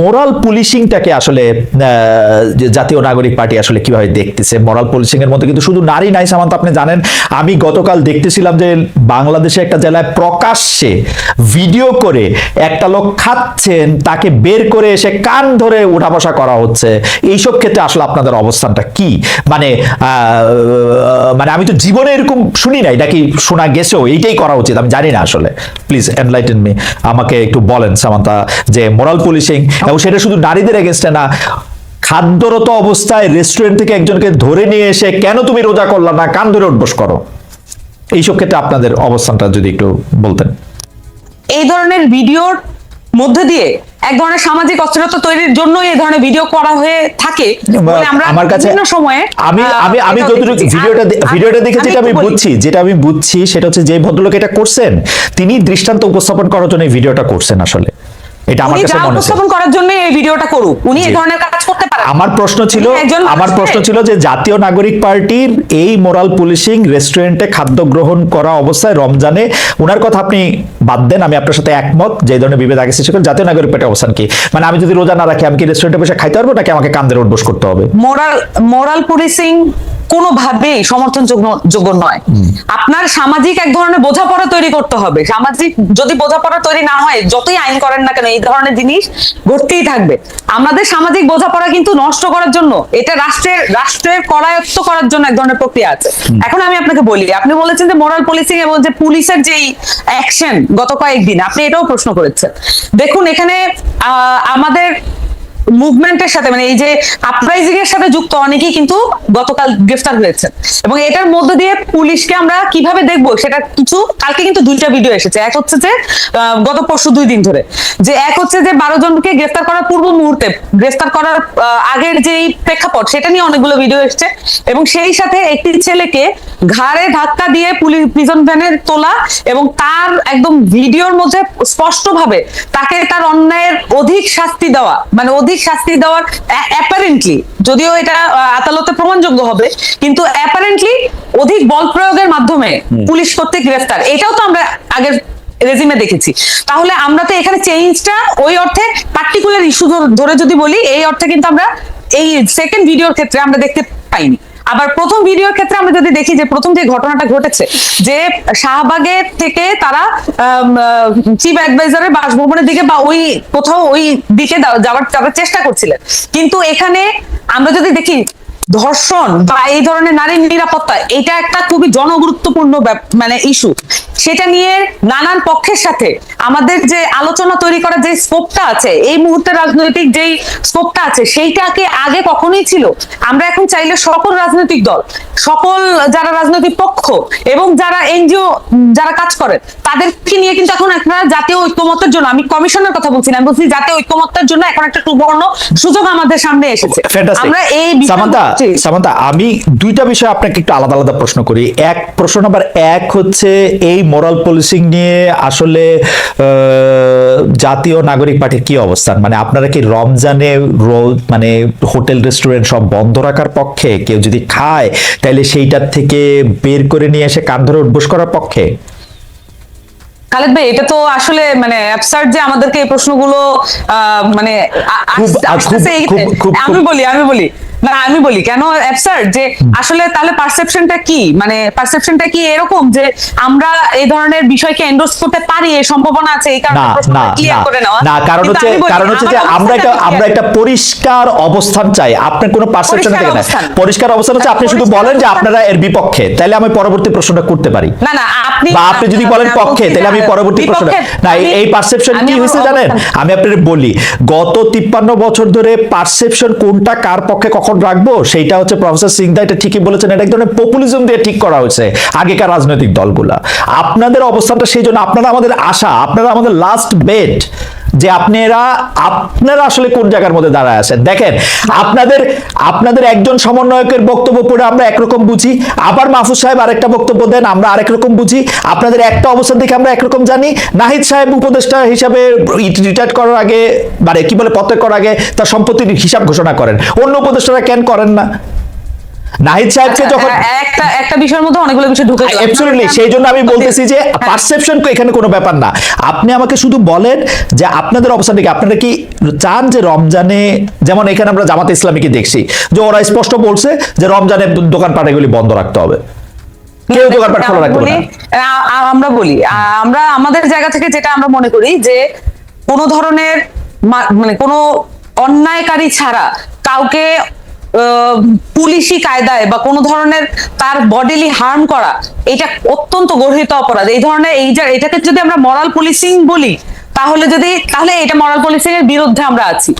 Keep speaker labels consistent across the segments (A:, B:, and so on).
A: Moral পুলিশিংটাকে আসলে জাতীয় নাগরিক পার্টি আসলে কীভাবে দেখতেছে? মোরাল পুলিশিং এর মধ্যে কিন্তু শুধু নারী নাই, সামান্ত আপনি জানেন, আমি গতকাল দেখতেছিলাম যে বাংলাদেশে একটা জেলায় প্রকাশ্যে ভিডিও করে একটা লোক খাচ্ছেন, তাকে বের করে এসে কান ধরে উঠা বসা করা হচ্ছে। এইসব ক্ষেত্রে আসলে আপনাদের অবস্থানটা কি? মানে মানে আমি তো জীবনে এরকম শুনি নাই, নাকি শোনা গেছেও, এইটাই করা উচিত, আমি জানি না আসলে। প্লিজ এনলাইটেন মি আমাকে একটু বলেন, সামান্তা, যে মোরাল পুলিশিং এবং সেটা শুধু নারীদের এগেনস্টে না খাদ্যরত অবস্থায় রেস্টুরেন্ট থেকে একজনকে ধরে নিয়ে এসে কেন তুমি রোজা করলা না? কান ধরে উঠবস করো। এইসব ক্ষেত্রে আপনাদের অবস্থানটা যদি একটু বলতেন।
B: এই ধরনের ভিডিওর মধ্যে দিয়ে এক ধরনের সামাজিক অস্থিরতা তৈরির জন্য এই ধরনের ভিডিও করা হয়ে থাকে আমার
A: কাছে
B: সময়ে
A: আমি আমি আমি যতটুকু ভিডিওটা ভিডিওটা দেখে যেটা আমি বুঝছি যেটা আমি বুঝছি সেটা হচ্ছে যে ভদ্রলোক এটা করছেন তিনি দৃষ্টান্ত উপস্থাপন করার জন্য এই ভিডিওটা করছেন আসলে। এটা আমার কাছে মনে
B: উপস্থাপন করার জন্য এই ভিডিওটা করুক উনি এই ধরনের কাজ করতে পারেন।
A: আমার প্রশ্ন ছিল আমার প্রশ্ন ছিল যে জাতীয় নাগরিক পার্টির এই মোরাল পুলিশিং রেস্টুরেন্টে খাদ্য গ্রহণ করা অবস্থায় রমজানে ওনার কথা আপনি বাদ দেন আমি আপনার সাথে একমত যে ধরনের বিভেদ আগে সৃষ্টি করে জাতীয় নাগরিক পার্টির অবস্থান কি? মানে আমি যদি রোজা না রাখি আমি কি রেস্টুরেন্টে বসে খাইতে পারব নাকি আমাকে কান্দের উঠবোস করতে হবে?
B: মোরাল মোরাল পুলিশিং কোনোভাবেই সমর্থনযোগ্য যোগ্য নয়। আপনার সামাজিক এক ধরনের বোঝাপড়া তৈরি করতে হবে। সামাজিক যদি বোঝাপড়া তৈরি না হয় যতই আইন করেন না কেন এই ধরনের জিনিস ঘটতেই থাকবে। আমাদের সামাজিক বোঝাপড়া কিন্তু নষ্ট করার জন্য এটা রাষ্ট্রের রাষ্ট্রের করায়ত্ত করার জন্য এক ধরনের প্রক্রিয়া আছে। এখন আমি আপনাকে বলি আপনি বলেছেন যে মোরাল পুলিশিং এবং যে পুলিশের যেই অ্যাকশন গত কয়েকদিন আপনি এটাও প্রশ্ন করেছেন। দেখুন এখানে আহ, আমাদের মুভমেন্টের সাথে মানে এই যে আপরাইজিং এর সাথে যুক্ত অনেকেই কিন্তু গতকাল গ্রেফতার হয়েছেন এবং এটার মধ্য দিয়ে পুলিশকে আমরা কীভাবে দেখব, সেটা কিছু, কালকে কিন্তু দুইটা ভিডিও এসেছে। এক হচ্ছে যে গত পরশু দুই দিন ধরে। যে এক হচ্ছে যে, বারো জনকে গ্রেফতার করার পূর্ব মুহূর্তে, গ্রেফতার করার আগের যেই প্রেক্ষাপট, সেটা নিয়ে অনেকগুলো ভিডিও এসেছে। এবং সেই সাথে একটি ছেলেকে ঘাড়ে ধাক্কা দিয়ে পুলিশ প্রিজন ভ্যানের তোলা এবং তার একদম ভিডিওর মধ্যে স্পষ্টভাবে তাকে তার অন্যায়ের অধিক শাস্তি দেওয়া মানে অধিক শাস্তি দেওয়ার অ্যাপারেন্টলি যদিও এটা আদালতে প্রমাণযোগ্য হবে কিন্তু অ্যাপারেন্টলি অধিক বল প্রয়োগের মাধ্যমে পুলিশ কর্তৃক গ্রেফতার। এটাও তো আমরা আগের রেজিমে দেখেছি। তাহলে আমরা তো এখানে চেঞ্জটা ওই অর্থে পার্টিকুলার ইস্যু ধরে যদি বলি এই অর্থে কিন্তু আমরা এই সেকেন্ড ভিডিওর ক্ষেত্রে আমরা দেখতে পাইনি। আবার প্রথম ভিডিওর ক্ষেত্রে আমরা যদি দেখি যে প্রথম যে ঘটনাটা ঘটেছে, যে শাহবাগের থেকে তারা চিফ অ্যাডভাইজারের বাসভবনের দিকে বা ওই কোথাও ওই দিকে যাওয়ার চেষ্টা করছিলেন। কিন্তু এখানে আমরা যদি দেখি ধর্ষণ বা এই ধরনের নারীর নিরাপত্তা এটা একটা খুবই জনগুরুত্বপূর্ণ মানে ইস্যু সেটা নিয়ে নানান পক্ষের সাথে আমাদের যে আলোচনা তৈরি করার যে স্কোপটা আছে এই মুহূর্তে রাজনৈতিক যেই স্কোপটা আছে সেইটাকে আগে কখনোই ছিল। আমরা এখন চাইলে সকল রাজনৈতিক দল সকল যারা রাজনৈতিক পক্ষ এবং যারা এনজিও যারা কাজ করে তাদেরকে নিয়ে কিন্তু এখন একটা জাতীয় ঐক্যমত্যের জন্য আমি কমিশনের কথা বলছি না আমি বলছি জাতীয় ঐক্যমত্যের জন্য এখন একটা সুবর্ণ সুযোগ আমাদের সামনে এসেছে। আমরা এই বিষয়গুলো-
A: সামান্তা আমি দুইটা বিষয় আপনাকে একটু আলাদা আলাদা প্রশ্ন করি। এক প্রশ্ন নাম্বার এক হচ্ছে এই মোরাল পলিসিং নিয়ে আসলে জাতীয় নাগরিক পার্টির কি অবস্থান? মানে আপনারা কি রমজানে রোজ মানে হোটেল রেস্টুরেন্ট সব বন্ধ রাখার পক্ষে? কেউ যদি খায় তাহলে সেইটার থেকে বের করে নিয়ে এসে কান ধরে উঠবোস করার পক্ষে?
B: খালেদ ভাই এটা তো আসলে মানে অ্যাবসার্ড যে আমাদেরকে এই প্রশ্নগুলো মানে আমি বলি আমি বলি। না আমি বলি কেন অ্যাবসার্ড যে আসলে তাহলে পারসেপশনটা কি? মানে পারসেপশনটা কি এরকম যে আমরা এই ধরনের বিষয়কে এন্ডোর্স করতে পারি? এই সম্ভাবনা আছে এই কারণে ক্লিয়ার করে নেওয়া।
A: না কারণ হচ্ছে কারণ হচ্ছে যে
B: আমরা
A: একটা আমরা একটা পরিষ্কার অবস্থান চাই। আপনার কোনো পারসেপশন থেকে না পরিষ্কার অবস্থান হচ্ছে আপনি শুধু বলেন যে আপনারা এর বিপক্ষে। তাহলে আমি পরবর্তী প্রশ্নটা করতে পারি।
B: না না আপনি
A: বা আপনি যদি বলেন পক্ষে তাহলে আমি পরবর্তী প্রশ্নটা না এই- পারসেপশন কি হয়েছে জানেন? আমি আপনাদের বলি গত তিপ্পান্ন বছর ধরে পারসেপশন কোনটা কার পক্ষে কখন রাখব, সেইটা হচ্ছে প্রফেসর সিংদা এটা ঠিকই বলেছেন, এটা এক ধরনের পপুলিজম দিয়ে ঠিক করা হয়েছে আগেকার রাজনৈতিক দলগুলা। আপনাদের অবস্থানটা সেই জন্য, আপনারা আমাদের আশা, আপনারা আমাদের লাস্ট বেড যে আপনারা আপনারা আসলে কোন জায়গার মধ্যে দাঁড়ায় আছেন? দেখেন, আপনাদের আপনাদের একজন সমন্বয়কের বক্তব্য পড়ে আমরা একরকম বুঝি, আবার মাহফুজ সাহেব আরেকটা বক্তব্য দেন, আমরা আরেক রকম বুঝি, আপনাদের একটা অবস্থান দেখে আমরা একরকম জানি। নাহিদ সাহেব উপদেষ্টা হিসাবে রিটায়ার করার আগে মানে কি বলে পত্র করার আগে তার সম্পত্তির হিসাব ঘোষণা করেন। অন্য উপদেষ্টারা কেন করেন না? নাহিদ সাহেবকে যখন
B: আচ্ছা, একটা একটা বিষয়ের মধ্যে অনেকগুলো বিষয় ঢুকে গেল।
A: অ্যাবসলিউটলি সেই জন্য আমি বলতেছি যে
B: হ্যাঁ।
A: পারসেপশন এখানে কোনো ব্যাপার না আপনি আমাকে শুধু বলেন যে আপনাদের কি আপনারা কি চান যে রমজানে যেমন এখানে আমরা জামাত ইসলামীকে দেখছি যে ওরা স্পষ্ট বলছে যে রমজানে দোকানপাট এগুলি বন্ধ রাখতে হবে কেউ দোকানপাট খোলা রাখতে
B: আমরা বলি আমরা আমাদের জায়গা থেকে যেটা আমরা মনে করি যে কোনো ধরনের মানে কোনো অন্যায়কারী ছাড়া কাউকে পুলিশি কায়দায় বা কোনো ধরনের তার বডিলি হার্ম করা এটা অত্যন্ত গর্হিত অপরাধ। এই ধরনের এই যে এটাকে যদি আমরা মরাল পুলিশিং বলি তাহলে যদি তাহলে এটা মরাল পুলিশিং এর বিরুদ্ধে আমরা আছি।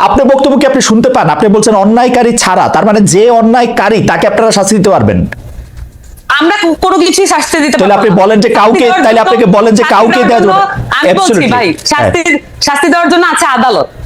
A: আপনার বক্তব্য কি আপনি শুনতে পান? আপনি বলছেন অন্যায়কারী ছাড়া তার মানে যে অন্যায়কারী তাকে আপনারা শাস্তি দিতে পারবেন?
B: আমরা কোনো কিছুই শাস্তি দিতে
A: তাহলে আপনি বলেন যে কাউকে- তাহলে আপনাকে বলেন যে কাউকে দেওয়া যাবে
B: আমি বলছি ভাই শাস্তি শাস্তি দেওয়ার জন্য আছে আদালত.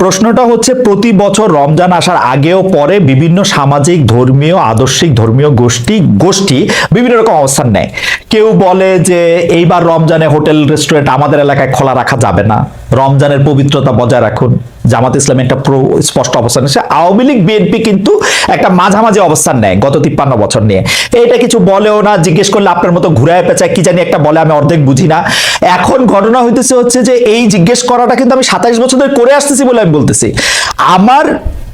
A: প্রশ্নটা হচ্ছে, প্রতি বছর রমজান আসার আগেও পরে বিভিন্ন সামাজিক, ধর্মীয়, আদর্শিক, ধর্মীয় গোষ্ঠী গোষ্ঠী বিভিন্ন রকম অবস্থান নেয়। কেউ বলে যে, এইবার রমজানে হোটেল, রেস্টুরেন্ট আমাদের এলাকায় খোলা রাখা যাবে না। রমজানের পবিত্রতা বজায় রাখুন। জামাত ইসলামের একটা প্রো স্পষ্ট অবস্থান আছে আওয়ামী লীগ, বিএনপি কিন্তু একটা মাঝামাঝি অবস্থান নেয় গত তিপ্পান্ন বছর নিয়ে। এটা কিছু বলেও না, জিজ্ঞেস করলে আপনার মতো ঘুরায় পেঁচায়, কি জানি একটা বলে, আমি অর্ধেক বুঝি না। এখন ঘটনা হইতেছে হচ্ছে যে, এই জিজ্ঞেস করাটা কিন্তু আমি সাতাইশ বছর ধরে করে আসতেছি বলে আমি বলতেছি। আমার